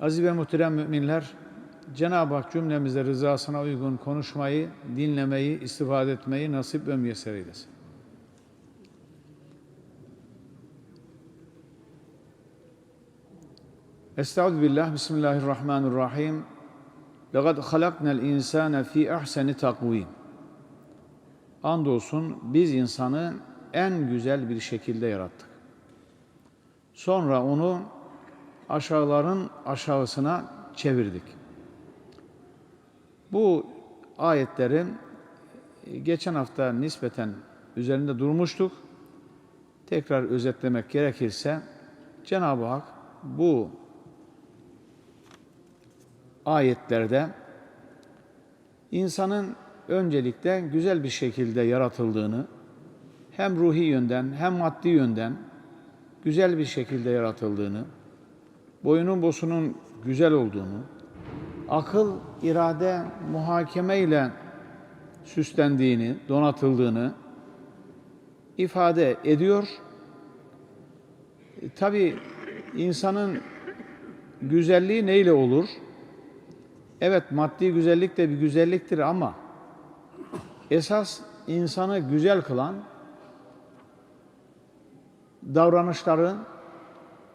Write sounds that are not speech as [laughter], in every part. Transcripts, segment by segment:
Aziz ve muhterem müminler, Cenab-ı Hak cümlemize rızasına uygun konuşmayı, dinlemeyi, istifade etmeyi nasip ve müyesser eylesin. Estaizu billah, Bismillahirrahmanirrahim. لَقَدْ خَلَقْنَا الْاِنْسَانَ ف۪ي اَحْسَنِ takvim. Andolsun biz insanı en güzel bir şekilde yarattık. Sonra onu aşağıların aşağısına çevirdik. Bu ayetlerin geçen hafta nispeten üzerinde durmuştuk. Tekrar özetlemek gerekirse Cenab-ı Hak bu ayetlerde insanın öncelikle güzel bir şekilde yaratıldığını hem ruhi yönden hem maddi yönden güzel bir şekilde yaratıldığını, boyunun bosunun güzel olduğunu, akıl, irade, muhakeme ile süslendiğini, donatıldığını ifade ediyor. E, Tabi insanın güzelliği neyle olur? Evet maddi güzellik de bir güzelliktir ama esas insanı güzel kılan davranışların,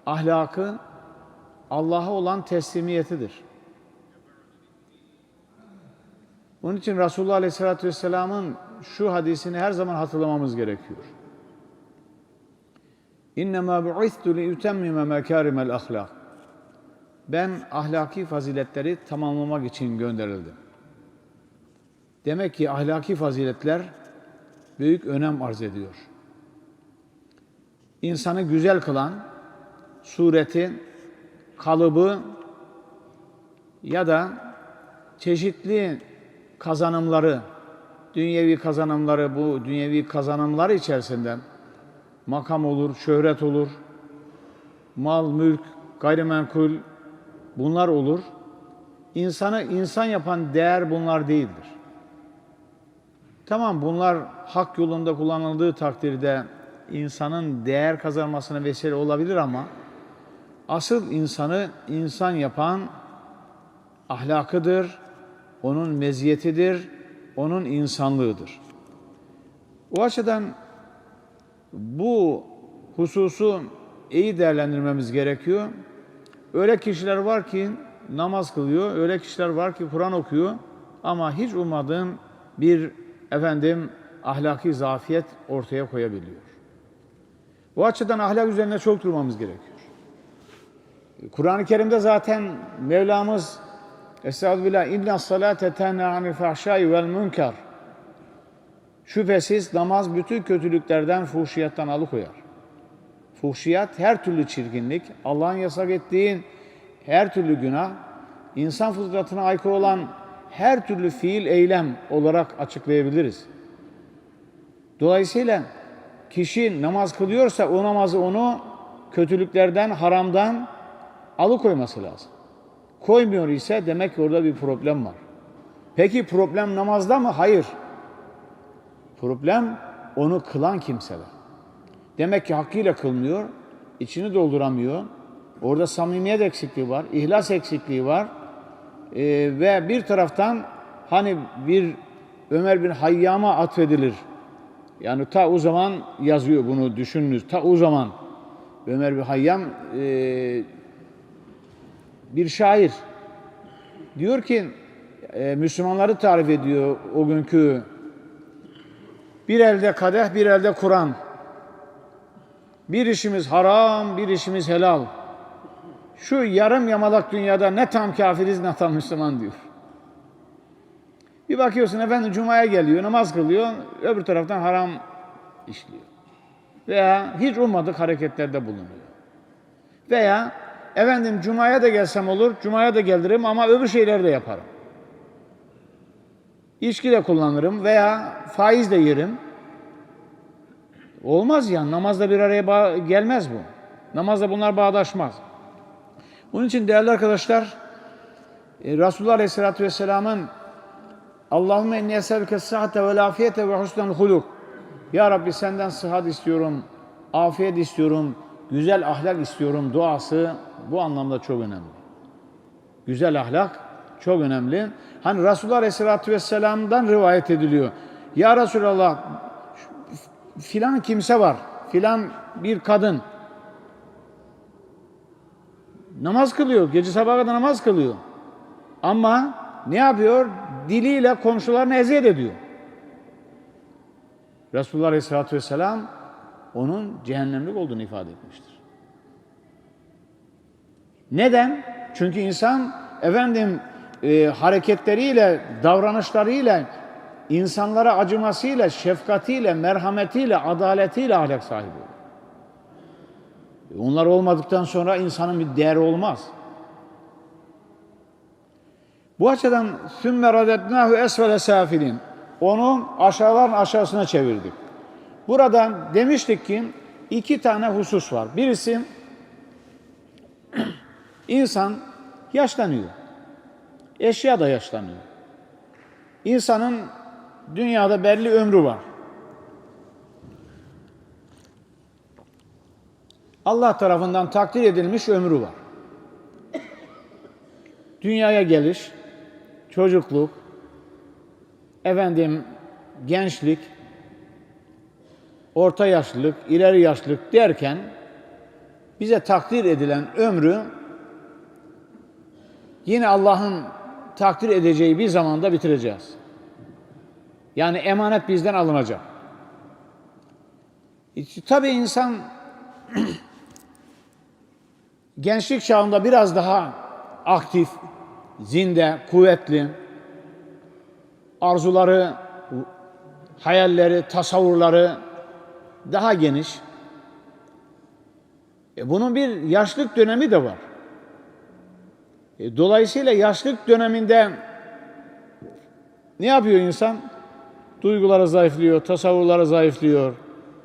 ahlakı, Allah'a olan teslimiyetidir. Onun için Resulullah Aleyhisselatü Vesselam'ın şu hadisini her zaman hatırlamamız gerekiyor. İnnemâ bu'ithtu li ütemmime mekârimel ahlak. Ben ahlaki faziletleri tamamlamak için gönderildim. Demek ki ahlaki faziletler büyük önem arz ediyor. İnsanı güzel kılan sureti, kalıbı ya da çeşitli kazanımları, dünyevi kazanımları bu dünyevi kazanımlar içerisinde makam olur, şöhret olur, mal, mülk, gayrimenkul bunlar olur. İnsanı insan yapan değer bunlar değildir. Tamam bunlar hak yolunda kullanıldığı takdirde insanın değer kazanmasına vesile olabilir ama asıl insanı insan yapan ahlakıdır, onun meziyetidir, onun insanlığıdır. O açıdan bu hususu iyi değerlendirmemiz gerekiyor. Öyle kişiler var ki namaz kılıyor, öyle kişiler var ki Kur'an okuyor ama hiç ummadığın bir efendim ahlaki zafiyet ortaya koyabiliyor. Bu açıdan ahlak üzerine çok durmamız gerekiyor. Kur'an-ı Kerim'de zaten Mevlamız Estağfirullah inna salate tenha anil fahşai vel münker. Şüphesiz namaz bütün kötülüklerden, fuhşiyattan alıkoyar. Fuhşiyat her türlü çirkinlik, Allah'ın yasak ettiğin her türlü günah, insan fıtratına aykırı olan her türlü fiil, eylem olarak açıklayabiliriz. Dolayısıyla kişi namaz kılıyorsa o namazı onu kötülüklerden, haramdan alıkoyması lazım. Koymuyor ise demek ki orada bir problem var. Peki problem namazda mı? Hayır. Problem onu kılan kimseler. Demek ki hakkıyla kılmıyor, içini dolduramıyor. Orada samimiyet eksikliği var, ihlas eksikliği var. Ee, ve bir taraftan hani bir Ömer bin Hayyam'a atfedilir. Yani ta o zaman yazıyor bunu düşününüz. Ta o zaman Ömer bin Hayyam e, bir şair. Diyor ki e, Müslümanları tarif ediyor o günkü bir elde kadeh, bir elde Kur'an. Bir işimiz haram, bir işimiz helal. Şu yarım yamalak dünyada ne tam kafiriz ne tam Müslüman diyor. Bir bakıyorsun efendim Cuma'ya geliyor, namaz kılıyor, öbür taraftan haram işliyor. Veya hiç ummadık hareketlerde bulunuyor. Veya efendim Cuma'ya da gelsem olur, Cuma'ya da gelirim ama öbür şeyleri de yaparım. İçki de kullanırım veya faiz de yerim. Olmaz ya, namazda bir araya gelmez bu. Namazda bunlar bağdaşmaz. Bunun için değerli arkadaşlar, e, Resulullah Aleyhisselatü Vesselam'ın Allahümme inni eselke sıhhate ve afiyete ve husnel huluk. Ya Rabbi senden sıhhat istiyorum, afiyet istiyorum, güzel ahlak istiyorum duası bu anlamda çok önemli. Güzel ahlak çok önemli. Hani Resulullah Aleyhisselatü Vesselam'dan rivayet ediliyor. Ya Resulallah filan kimse var, filan bir kadın namaz kılıyor, gece sabaha kadar namaz kılıyor. Ama ne yapıyor? Diliyle komşularını eziyet ediyor. Resulullah Aleyhisselatü Vesselam onun cehennemlik olduğunu ifade etmiştir. Neden? Çünkü insan efendim e, hareketleriyle, davranışlarıyla, insanlara acımasıyla, şefkatiyle, merhametiyle, adaletiyle ahlak sahibi olur. E, Onlar olmadıktan sonra insanın bir değeri olmaz. Bu açıdan sümme radetnahu esfele safilin. Onu aşağıların aşağısına çevirdik. Burada demiştik ki iki tane husus var. Birisi insan yaşlanıyor. Eşya da yaşlanıyor. İnsanın dünyada belli ömrü var. Allah tarafından takdir edilmiş ömrü var. Dünyaya geliş, çocukluk, efendim gençlik, orta yaşlılık, ileri yaşlılık derken bize takdir edilen ömrü yine Allah'ın takdir edeceği bir zamanda bitireceğiz. Yani emanet bizden alınacak. Tabii insan [clears throat] gençlik çağında biraz daha aktif, zinde, kuvvetli, arzuları, hayalleri, tasavvurları daha geniş. E bunun bir yaşlık dönemi de var. E dolayısıyla yaşlık döneminde ne yapıyor insan? Duyguları zayıflıyor, tasavvurları zayıflıyor,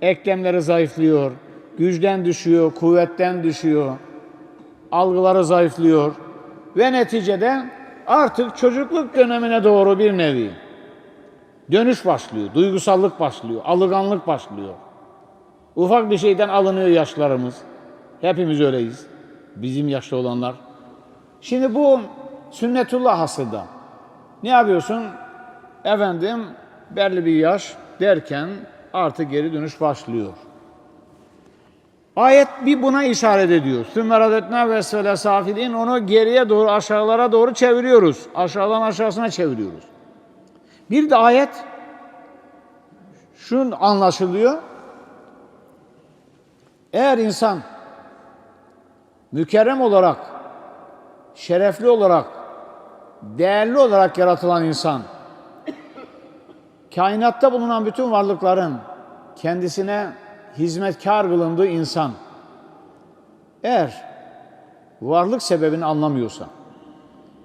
eklemleri zayıflıyor, güçten düşüyor, kuvvetten düşüyor, algıları zayıflıyor ve neticede artık çocukluk dönemine doğru bir nevi dönüş başlıyor, duygusallık başlıyor, alınganlık başlıyor. Ufak bir şeyden alınıyor yaşlarımız. Hepimiz öyleyiz. Bizim yaşlı olanlar. Şimdi bu sünnetullah aslında. Ne yapıyorsun? Efendim belli bir yaş derken artık geri dönüş başlıyor. Ayet bir buna işaret ediyor. Sümme radetna ve safilin onu geriye doğru aşağılara doğru çeviriyoruz. Aşağıdan aşağısına çeviriyoruz. Bir de ayet şun anlaşılıyor. Eğer insan mükerrem olarak, şerefli olarak, değerli olarak yaratılan insan, kainatta bulunan bütün varlıkların kendisine hizmetkar kılındığı insan, eğer varlık sebebini anlamıyorsa,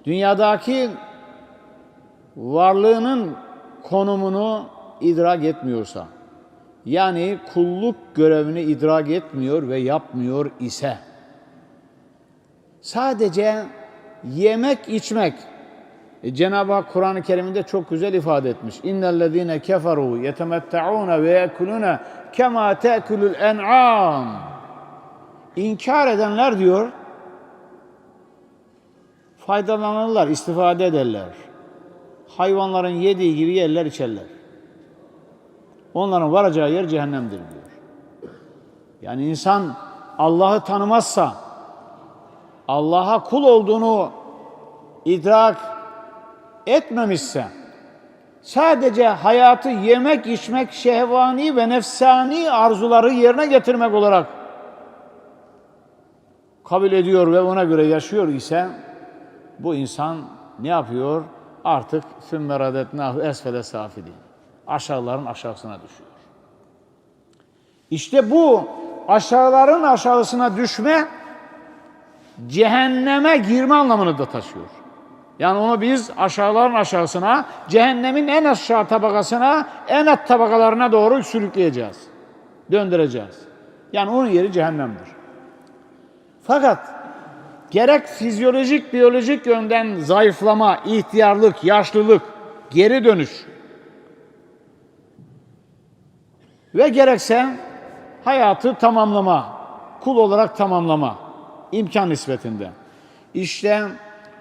dünyadaki varlığının konumunu idrak etmiyorsa, yani kulluk görevini idrak etmiyor ve yapmıyor ise, sadece yemek içmek, e, Cenab-ı Hak Kur'an-ı Kerim'inde çok güzel ifade etmiş. İnnellezîne keferû yetemetteûne ve yekulûne kemâ te'kulul en'âm. İnkar edenler diyor, faydalanırlar, istifade ederler. Hayvanların yediği gibi yerler içerler. Onların varacağı yer cehennemdir diyor. Yani insan Allah'ı tanımazsa, Allah'a kul olduğunu idrak etmemişse, sadece hayatı yemek, içmek, şehvani ve nefsani arzuları yerine getirmek olarak kabul ediyor ve ona göre yaşıyor ise, bu insan ne yapıyor? Artık sümme radetnahu esfele safilin. Aşağıların aşağısına düşüyor. İşte bu aşağıların aşağısına düşme cehenneme girme anlamını da taşıyor. Yani onu biz aşağıların aşağısına, cehennemin en aşağı tabakasına, en alt tabakalarına doğru sürükleyeceğiz. Döndüreceğiz. Yani onun yeri cehennemdir. Fakat gerek fizyolojik, biyolojik yönden zayıflama, ihtiyarlık, yaşlılık, geri dönüş ve gerekse hayatı tamamlama, kul olarak tamamlama imkan nispetinde. İşte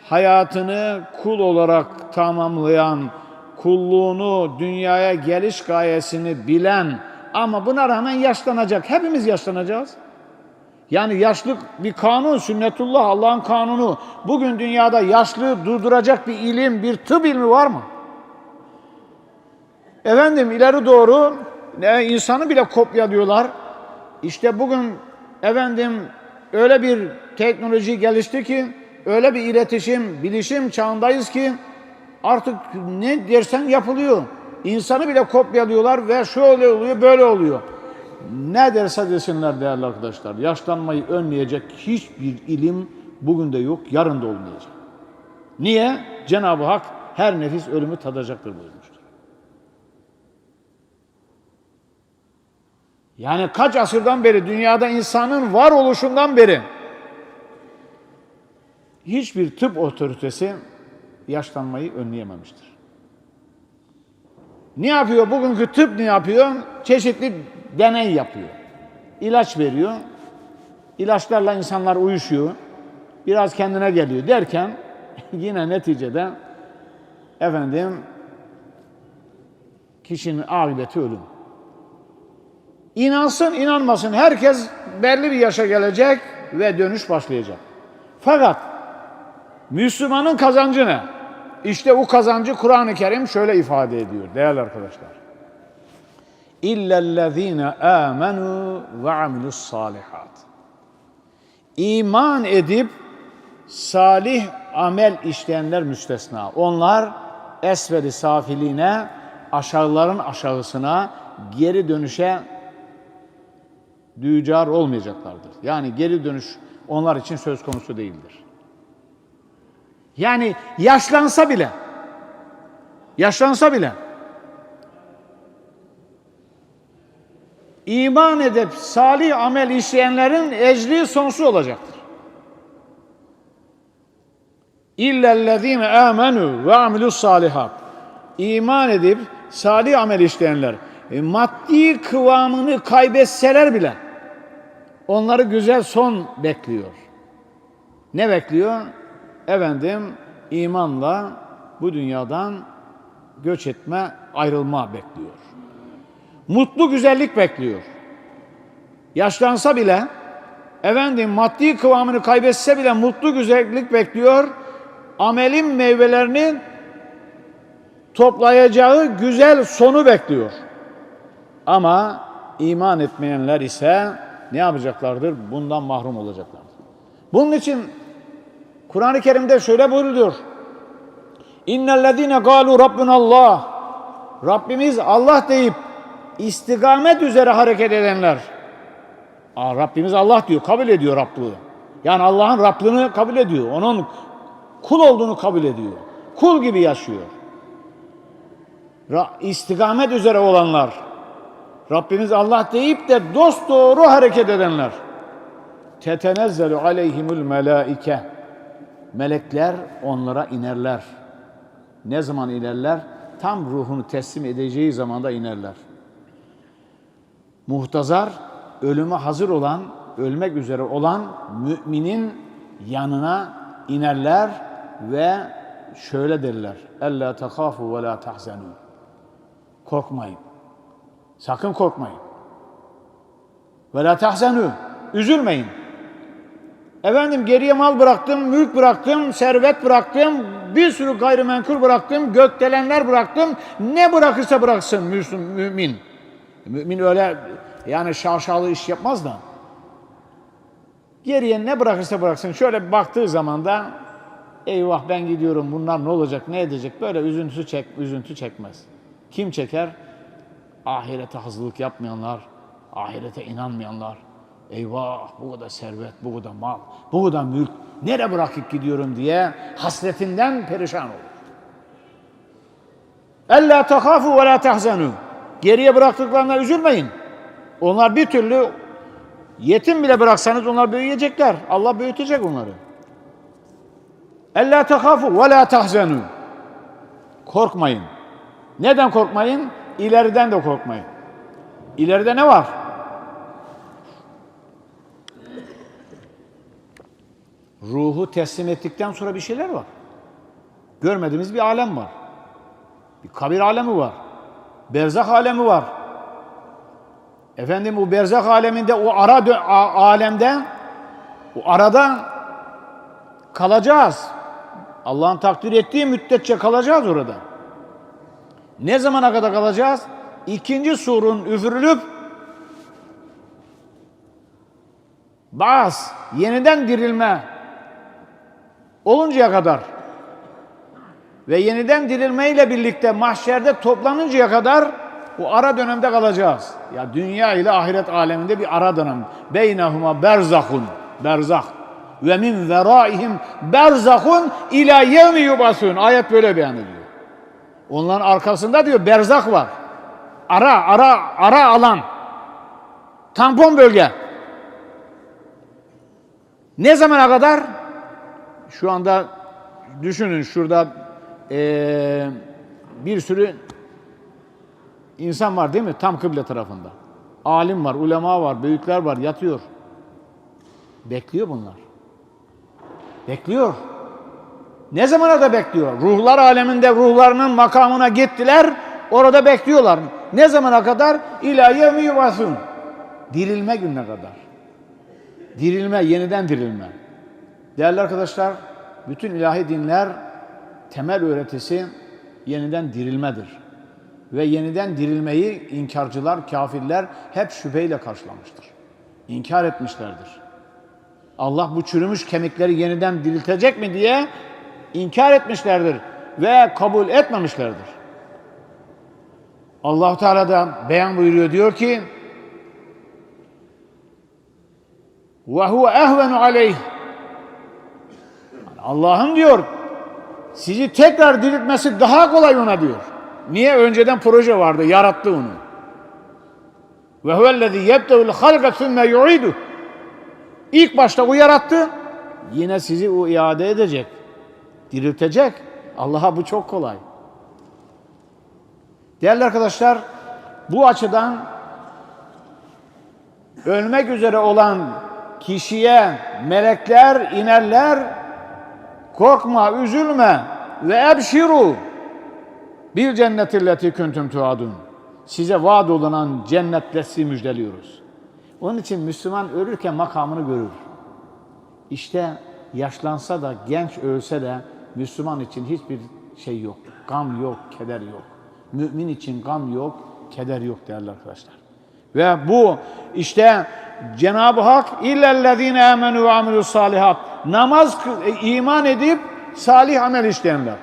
hayatını kul olarak tamamlayan, kulluğunu, dünyaya geliş gayesini bilen ama buna rağmen yaşlanacak. Hepimiz yaşlanacağız. Yani yaşlık bir kanun, sünnetullah, Allah'ın kanunu. Bugün dünyada yaşlı durduracak bir ilim, bir tıp ilmi var mı? Efendim ileri doğru e, insanı bile kopyalıyorlar. İşte bugün efendim öyle bir teknoloji gelişti ki, öyle bir iletişim, bilişim çağındayız ki artık ne dersen yapılıyor. İnsanı bile kopyalıyorlar ve şöyle oluyor, böyle oluyor. Ne derse desinler değerli arkadaşlar, yaşlanmayı önleyecek hiçbir ilim bugün de yok, yarın da olmayacak. Niye? Cenab-ı Hak her nefis ölümü tadacaktır buyurmuştur. Yani kaç asırdan beri dünyada insanın varoluşundan beri hiçbir tıp otoritesi yaşlanmayı önleyememiştir. Ne yapıyor? Bugünkü tıp ne yapıyor? Çeşitli deney yapıyor. İlaç veriyor. İlaçlarla insanlar uyuşuyor. Biraz kendine geliyor derken [laughs] yine neticede efendim kişinin akıbeti ölüm. İnansın inanmasın herkes belli bir yaşa gelecek ve dönüş başlayacak. Fakat Müslümanın kazancı ne? İşte o kazancı Kur'an-ı Kerim şöyle ifade ediyor değerli arkadaşlar. İllellezine amenu ve amilus salihat. İman edip salih amel işleyenler müstesna. Onlar esveli safiliğine, aşağıların aşağısına, geri dönüşe dücar olmayacaklardır. Yani geri dönüş onlar için söz konusu değildir. Yani yaşlansa bile, yaşlansa bile, iman edip salih amel işleyenlerin ecri sonsuz olacaktır. İllellezine amenu ve amilus salihat. İman edip salih amel işleyenler, e, maddi kıvamını kaybetseler bile, onları güzel son bekliyor. Ne bekliyor? Efendim imanla bu dünyadan göç etme, ayrılma bekliyor. Mutlu güzellik bekliyor. Yaşlansa bile, efendim maddi kıvamını kaybetse bile mutlu güzellik bekliyor. Amelin meyvelerini toplayacağı güzel sonu bekliyor. Ama iman etmeyenler ise ne yapacaklardır? Bundan mahrum olacaklardır. Bunun için Kur'an-ı Kerim'de şöyle buyuruyor. İnnellezine galu rabbunallah. Rabbimiz Allah deyip istikamet üzere hareket edenler. Aa, Rabbimiz Allah diyor, kabul ediyor Rabblığı. Yani Allah'ın Rablığını kabul ediyor. Onun kul olduğunu kabul ediyor. Kul gibi yaşıyor. İstikamet üzere olanlar. Rabbimiz Allah deyip de dost doğru hareket edenler. Tetenezzelu aleyhimul melaike. Melekler onlara inerler. Ne zaman inerler? Tam ruhunu teslim edeceği zamanda inerler. Muhtazar, ölüme hazır olan, ölmek üzere olan müminin yanına inerler ve şöyle derler. Ella takafu ve la tahzenu. Korkmayın. Sakın korkmayın. Ve la tahzenu. Üzülmeyin. Efendim geriye mal bıraktım, mülk bıraktım, servet bıraktım, bir sürü gayrimenkul bıraktım, gökdelenler bıraktım. Ne bırakırsa bıraksın Müslüm, mümin. Mümin öyle yani şaşalı iş yapmaz da. Geriye ne bırakırsa bıraksın. Şöyle baktığı zaman da eyvah ben gidiyorum bunlar ne olacak ne edecek böyle üzüntü çek üzüntü çekmez. Kim çeker? Ahirete hazırlık yapmayanlar, ahirete inanmayanlar. Eyvah bu kadar servet, bu kadar mal, bu kadar mülk nereye bırakıp gidiyorum diye hasretinden perişan olur. Ella takafu ve la tahzenu. Geriye bıraktıklarına üzülmeyin. Onlar bir türlü yetim bile bıraksanız onlar büyüyecekler. Allah büyütecek onları. Ella takafu ve la tahzenu. Korkmayın. Neden korkmayın? İleriden de korkmayın. İleride ne var? Ruhu teslim ettikten sonra bir şeyler var. Görmediğimiz bir alem var. Bir kabir alemi var. Berzak alemi var. Efendim bu berzak aleminde o ara alemde o arada kalacağız. Allah'ın takdir ettiği müddetçe kalacağız orada. Ne zamana kadar kalacağız? İkinci surun üfürülüp Baz, yeniden dirilme oluncaya kadar ve yeniden dirilmeyle birlikte mahşerde toplanıncaya kadar o ara dönemde kalacağız. Ya dünya ile ahiret aleminde bir ara dönem. Beynehuma berzahun, berzah. Ve min veraihim berzahun ila yevmi yubasun. Ayet böyle beyan ediyor. Onların arkasında diyor berzak var. Ara, ara, ara alan. Tampon bölge. Ne zamana kadar? Şu anda düşünün şurada eee, bir sürü insan var değil mi? Tam kıble tarafında. Alim var, ulema var, büyükler var, yatıyor. Bekliyor bunlar. Bekliyor. Ne zamana da bekliyor? Ruhlar aleminde ruhlarının makamına gittiler. Orada bekliyorlar. Ne zamana kadar? İlâ yevmi. Dirilme gününe kadar. Dirilme, yeniden dirilme. Değerli arkadaşlar, bütün ilahi dinler temel öğretisi yeniden dirilmedir. Ve yeniden dirilmeyi inkarcılar, kafirler hep şüpheyle karşılamıştır. İnkar etmişlerdir. Allah bu çürümüş kemikleri yeniden diriltecek mi diye inkar etmişlerdir ve kabul etmemişlerdir. Allah Teala da beyan buyuruyor diyor ki ve huve ehvenu aleyh Allah'ım diyor sizi tekrar diriltmesi daha kolay ona diyor. Niye? Önceden proje vardı, yarattı onu. Ve huvellezî yebdeul halqa sümme yu'idu. İlk başta o yarattı, yine sizi o iade edecek, diriltecek. Allah'a bu çok kolay. Değerli arkadaşlar, bu açıdan ölmek üzere olan kişiye melekler inerler, korkma, üzülme ve ebşiru bil cennetilleti kuntum tuadun. Size vaad olunan cennetle sizi müjdeliyoruz. Onun için Müslüman ölürken makamını görür. İşte yaşlansa da genç ölse de Müslüman için hiçbir şey yok. Gam yok, keder yok. Mümin için gam yok, keder yok değerli arkadaşlar. Ve bu işte Cenab-ı Hak illellezine amenu ve amilus salihat namaz e, iman edip salih amel işleyenler.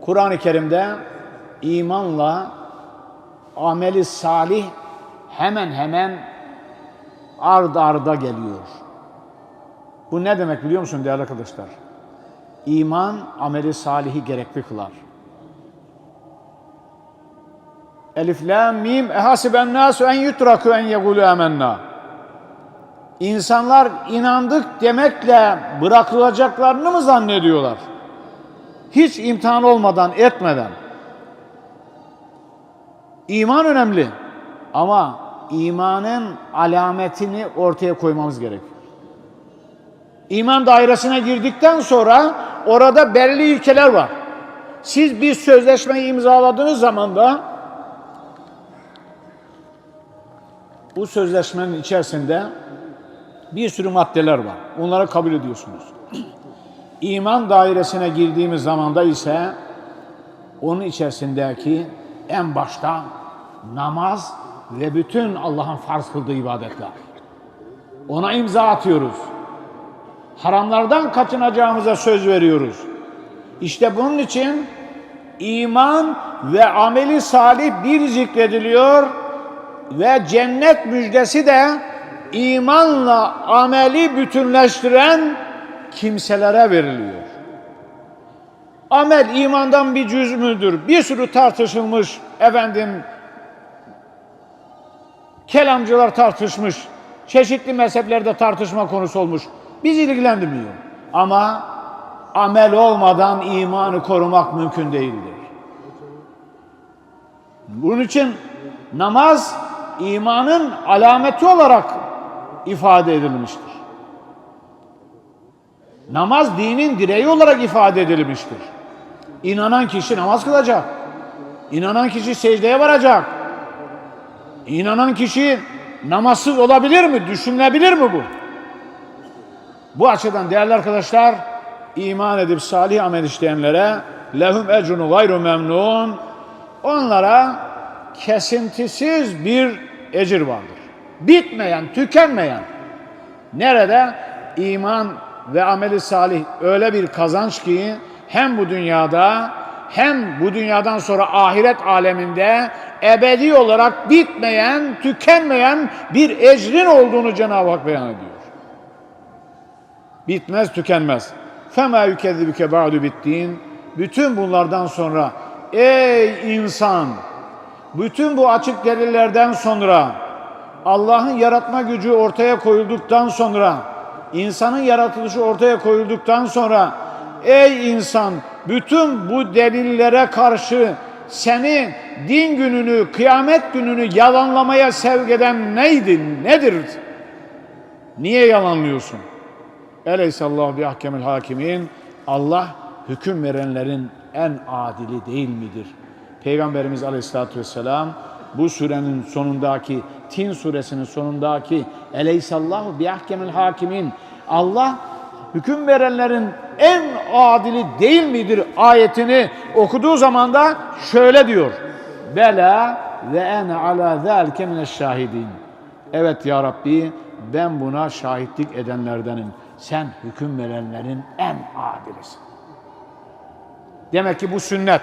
Kur'an-ı Kerim'de imanla ameli salih hemen hemen ard arda geliyor. Bu ne demek biliyor musun değerli arkadaşlar? İman ameli salihi gerekli kılar. Elif lam mim ehasiben nasu en yutraku en yegulu amennâ. İnsanlar inandık demekle bırakılacaklarını mı zannediyorlar? Hiç imtihan olmadan, etmeden. İman önemli ama imanın alametini ortaya koymamız gerekiyor. İman dairesine girdikten sonra orada belli ilkeler var. Siz bir sözleşmeyi imzaladığınız zaman da bu sözleşmenin içerisinde bir sürü maddeler var. Onları kabul ediyorsunuz. İman dairesine girdiğimiz zamanda ise onun içerisindeki en başta namaz ve bütün Allah'ın farz kıldığı ibadetler. Ona imza atıyoruz. Haramlardan kaçınacağımıza söz veriyoruz. İşte bunun için iman ve ameli salih bir zikrediliyor ve cennet müjdesi de imanla ameli bütünleştiren kimselere veriliyor. Amel imandan bir cüz müdür? Bir sürü tartışılmış efendim kelamcılar tartışmış. Çeşitli mezheplerde tartışma konusu olmuş. Biz ilgilendirmiyor. Ama amel olmadan imanı korumak mümkün değildir. Bunun için namaz imanın alameti olarak ifade edilmiştir. Namaz dinin direği olarak ifade edilmiştir. İnanan kişi namaz kılacak. İnanan kişi secdeye varacak. İnanan kişi namazsız olabilir mi? Düşünülebilir mi bu? Bu açıdan değerli arkadaşlar iman edip salih amel işleyenlere lehum ecrunu gayru memnun onlara kesintisiz bir ecir vardır. Bitmeyen, tükenmeyen. Nerede? İman ve ameli salih öyle bir kazanç ki hem bu dünyada hem bu dünyadan sonra ahiret aleminde ebedi olarak bitmeyen, tükenmeyen bir ecrin olduğunu Cenab-ı Hak beyan ediyor. Bitmez, tükenmez. فَمَا يُكَذِّبُكَ بَعْدُ bittin. Bütün bunlardan sonra ey insan bütün bu açık delillerden sonra Allah'ın yaratma gücü ortaya koyulduktan sonra insanın yaratılışı ortaya koyulduktan sonra ey insan bütün bu delillere karşı seni din gününü, kıyamet gününü yalanlamaya sevk eden neydi, nedir? Niye yalanlıyorsun? Eleysallahu bi ahkemil hakimin. Allah hüküm verenlerin en adili değil midir? Peygamberimiz Aleyhisselatü Vesselam bu surenin sonundaki Tin suresinin sonundaki Eleysallahu bi ahkemil hakimin Allah hüküm verenlerin en adili değil midir ayetini okuduğu zaman da şöyle diyor. Bela ve ene ala zâlike mineşşahidin. Evet ya Rabbi ben buna şahitlik edenlerdenim. Sen hüküm verenlerin en adilisin. Demek ki bu sünnet.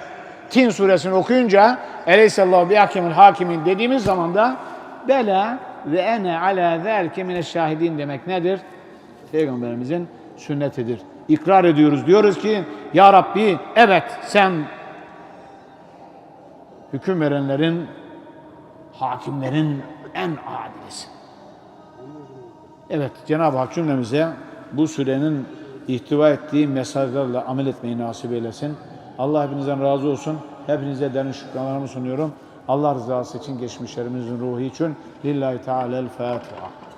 Tin suresini okuyunca Eleyhissallahu bi hakemil hakimin dediğimiz zaman da bela ve ene ala zâlike mineşşahidin demek nedir? Peygamberimizin sünnetidir. İkrar ediyoruz. Diyoruz ki ya Rabbi evet sen hüküm verenlerin, hakimlerin en adilisin. Evet Cenab-ı Hak cümlemize bu sürenin ihtiva ettiği mesajlarla amel etmeyi nasip eylesin. Allah hepinizden razı olsun. Hepinize derin şükranlarımı sunuyorum. Allah rızası için geçmişlerimizin ruhu için. Lillahi Teala'l Fatiha.